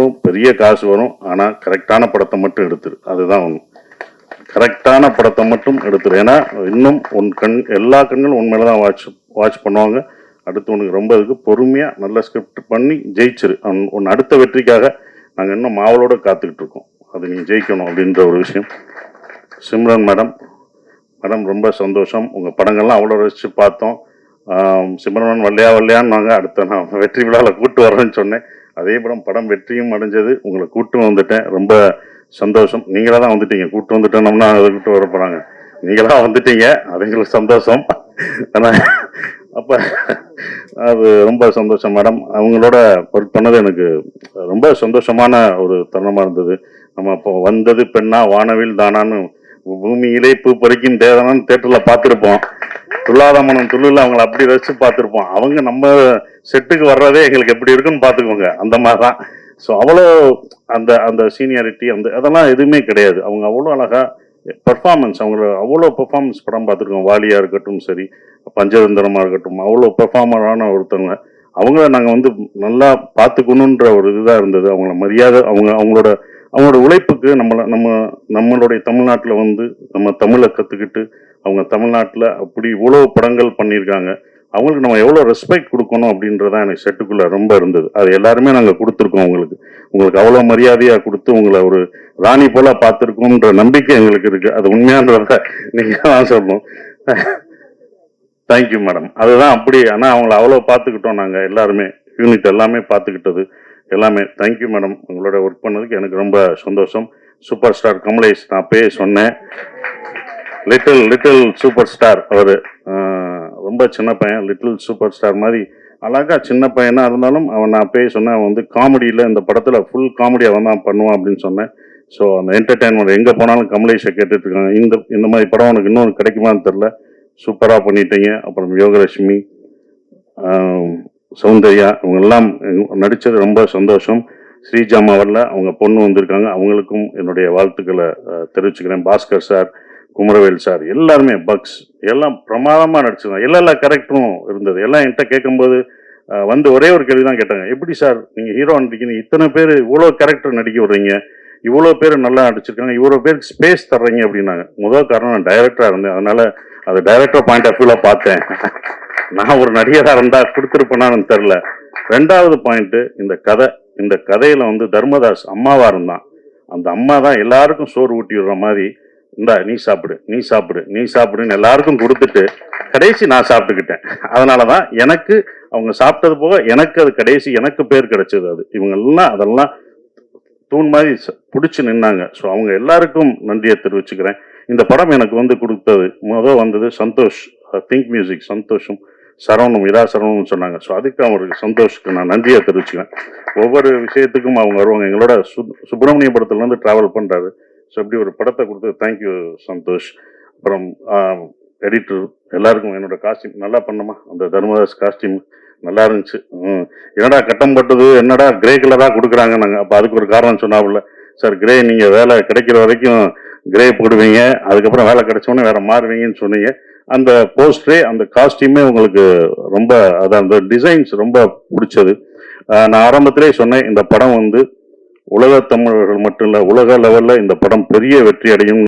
வரும், பெரிய காசு வரும். ஆனால் கரெக்டான படத்தை மட்டும் எடுத்துரு. அதுதான் ஒன்று கரெக்டான படத்தை மட்டும் எடுத்துரு. ஏன்னா இன்னும் உன் கண் எல்லா கண்களும் உண்மையில தான் வாட்ச் வாட்ச் பண்ணுவாங்க. அடுத்து உனக்கு ரொம்ப இதுக்கு பொறுமையாக நல்ல ஸ்கிரிப்ட் பண்ணி ஜெயிச்சிரு. உன்- உன் அடுத்த வெற்றிக்காக நாங்கள் இன்னும் மாவலோட காத்துக்கிட்டு இருக்கோம். அது நீ ஜெயிக்கணும் அப்படின்ற ஒரு விஷயம். சிம்ரன் மேடம் மேடம் ரொம்ப சந்தோஷம். உங்கள் படங்கள்லாம் அவ்வளோ ரசித்து பார்த்தோம். சிம்ரன் வல்லையா வல்லையான்னு நாங்கள் அடுத்த நான் வெற்றி விழாவில் கூப்பிட்டு வரேன்னு சொன்னேன். அதே படம் படம் வெற்றியும் அடைஞ்சது. உங்களை கூட்டு வந்துட்டேன். ரொம்ப சந்தோஷம். நீங்களாக தான் வந்துட்டீங்க. கூட்டு வந்துட்டோம்னா அதை கூட்டு வர போகிறாங்க நீங்களாக வந்துட்டீங்க. அது எங்களுக்கு சந்தோஷம். ஆனால் அப்போ அது ரொம்ப சந்தோஷம் மேடம். அவங்களோட ஒர்க் பண்ணது எனக்கு ரொம்ப சந்தோஷமான ஒரு தருணமாக இருந்தது. நம்ம அப்போ வந்தது பெண்ணா வானவில் தானான்னு பூமியிலே பூ பறிக்கும் தேவனான்னு தேட்டரில் பார்த்துருப்போம். துள்ளாத துள்ளுல அவங்கள அப்படி ரசிச்சு பார்த்துருப்போம். அவங்க நம்ம செட்டுக்கு வர்றதே எங்களுக்கு எப்படி இருக்குன்னு பார்த்துக்கோங்க. அந்த மாதிரி தான் ஸோ அவ்வளோ அந்த அந்த சீனியாரிட்டி அந்த அதெல்லாம் எதுவுமே கிடையாது. அவங்க அவ்வளோ அழகாக பெர்ஃபார்மன்ஸ் அவங்கள அவ்வளோ பெர்ஃபார்மன்ஸ் படம் பார்த்துருக்கோம். வாலியாக இருக்கட்டும் சரி பஞ்சதந்திரமாக இருக்கட்டும் அவ்வளோ பெர்ஃபார்மரான ஒருத்தவங்க. அவங்கள நாங்கள் வந்து நல்லா பார்த்துக்கணுன்ற ஒரு இதுதான் இருந்தது. அவங்கள மரியாதை அவங்க அவங்களோட அவங்களோட உழைப்புக்கு நம்மளை நம்ம நம்மளுடைய தமிழ்நாட்டில் வந்து நம்ம தமிழை கற்றுக்கிட்டு அவங்க தமிழ்நாட்டில் அப்படி இவ்வளோ படங்கள் பண்ணியிருக்காங்க. அவங்களுக்கு நம்ம எவ்வளோ ரெஸ்பெக்ட் கொடுக்கணும் அப்படின்றதான் எனக்கு செட்டுக்குள்ளே ரொம்ப இருந்தது. அது எல்லாருமே நாங்கள் கொடுத்துருக்கோம் உங்களுக்கு உங்களுக்கு அவ்வளோ மரியாதையாக கொடுத்து உங்களை ஒரு ராணி போல பார்த்துருக்கோன்ற நம்பிக்கை எங்களுக்கு இருக்குது அது உண்மையான்றத நீங்கள் தான் சொல்லணும். தேங்க்யூ மேடம் அதுதான் அப்படி. ஆனால் அவங்கள அவ்வளோ பார்த்துக்கிட்டோம் நாங்கள் எல்லாருமே. யூனிட் எல்லாமே பார்த்துக்கிட்டது. எல்லாமே. தேங்க்யூ மேடம் உங்களோட ஒர்க் பண்ணதுக்கு எனக்கு ரொம்ப சந்தோஷம். சூப்பர் ஸ்டார் கமலேஷ் நான் அப்பயே சொன்னேன். லிட்டில் லிட்டில் சூப்பர் ஸ்டார் அவர் ரொம்ப சின்ன பையன் லிட்டில் சூப்பர் ஸ்டார் மாதிரி. அழகா சின்ன பையனாக இருந்தாலும் அவன் நான் பேய் சொன்னேன் அவன் வந்து காமெடியில் இந்த படத்தில் ஃபுல் காமெடி அவன் தான் பண்ணுவான் அப்படின்னு சொன்னேன். ஸோ அந்த என்டர்டைன்மெண்ட் எங்கே போனாலும் கமலேஷை கேட்டுட்ருக்காங்க. இந்த இந்த மாதிரி படம் உனக்கு இன்னும் கிடைக்குமான்னு தெரில சூப்பராக பண்ணிட்டீங்க. அப்புறம் யோகலட்சுமி சௌந்தர்யா இவங்க எல்லாம் நடித்தது ரொம்ப சந்தோஷம். ஸ்ரீஜாமாவில் அவங்க பொண்ணு வந்திருக்காங்க. அவங்களுக்கும் என்னுடைய வாழ்த்துக்களை தெரிவிச்சுக்கிறேன். பாஸ்கர் சார் குமரவேல் சார் எல்லாருமே பக்ஸ் எல்லாம் பிரமாதமாக நடிச்சிருந்தாங்க. எல்லா எல்லா கேரக்டரும் இருந்தது. எல்லாம் என்கிட்ட கேட்கும்போது வந்து ஒரே ஒரு கேள்வி தான் கேட்டாங்க. எப்படி சார் நீங்கள் ஹீரோ நடிக்கணும் இத்தனை பேர் இவ்வளோ கேரக்டர் நடிக்க விடுறீங்க? இவ்வளோ பேர் நல்லா நடிச்சிருக்காங்க. இவ்வளோ பேருக்கு ஸ்பேஸ் தர்றீங்க அப்படின்னாங்க. முதல் காரணம் நான் டைரக்டராக இருந்தேன். அதனால் அதை டைரக்டர் பாயிண்ட் ஆஃப் வியூவில் பார்த்தேன். நான் ஒரு நடிகராக இருந்தால் கொடுத்துருப்பேனான்னு தெரில ரெண்டாவது பாயிண்ட்டு இந்த கதை இந்த கதையில் வந்து தர்மதாஸ் அம்மாவாக இருந்தான். அந்த அம்மா தான் எல்லாருக்கும் சோறு ஊட்டி விடுற மாதிரி இந்தா நீ சாப்பிடு நீ சாப்பிடு நீ சாப்பிடுன்னு எல்லாருக்கும் கொடுத்துட்டு கடைசி நான் சாப்பிட்டுக்கிட்டேன். அதனால தான் எனக்கு அவங்க சாப்பிட்டது போக எனக்கு அது கடைசி எனக்கு பேர் கிடைச்சது அது. இவங்கெல்லாம் அதெல்லாம் தூண் மாதிரி பிடிச்சி நின்னாங்க. ஸோ அவங்க எல்லாருக்கும் நன்றியை தெரிவிச்சுக்கிறேன். இந்த படம் எனக்கு வந்து கொடுத்தது முதல் வந்தது சந்தோஷ் திங்க் மியூசிக் சந்தோஷம் சரவணம் இரா சரவணம்னு சொன்னாங்க. ஸோ அதுக்கு அவருக்கு சந்தோஷ்க்கு நான் நன்றியை தெரிவிச்சுக்கிறேன். ஒவ்வொரு விஷயத்துக்கும் அவங்க வருவாங்க. எங்களோட சு சுப்பிரமணிய படத்துலேருந்து ட்ராவல் பண்ணுறாரு ஸோ இப்படி ஒரு படத்தை கொடுத்து தேங்க்யூ சந்தோஷ். அப்புறம் எடிட்டர் எல்லாருக்கும் என்னோட காஸ்டியூம் நல்லா பண்ணமா அந்த தர்மதாஸ் காஸ்டியூம் நல்லா இருந்துச்சு. என்னடா கட்டம் பட்டது? என்னடா கிரே கலராக கொடுக்குறாங்க நாங்கள் அப்போ அதுக்கு ஒரு காரணம் சொன்னாப்புல. சார் கிரே நீங்கள் வேலை கிடைக்கிற வரைக்கும் கிரே போடுவீங்க. அதுக்கப்புறம் வேலை கிடைச்சோன்னே வேற மாறுவீங்கன்னு சொன்னீங்க. அந்த போஸ்டரே அந்த காஸ்டியூமே உங்களுக்கு ரொம்ப அதான் அந்த டிசைன்ஸ் ரொம்ப பிடிச்சது. நான் ஆரம்பத்திலே சொன்னேன் இந்த படம் வந்து உலக தமிழர்கள் மட்டும் இல்லை உலக லெவல்ல இந்த படம் பெரிய வெற்றி அடையும்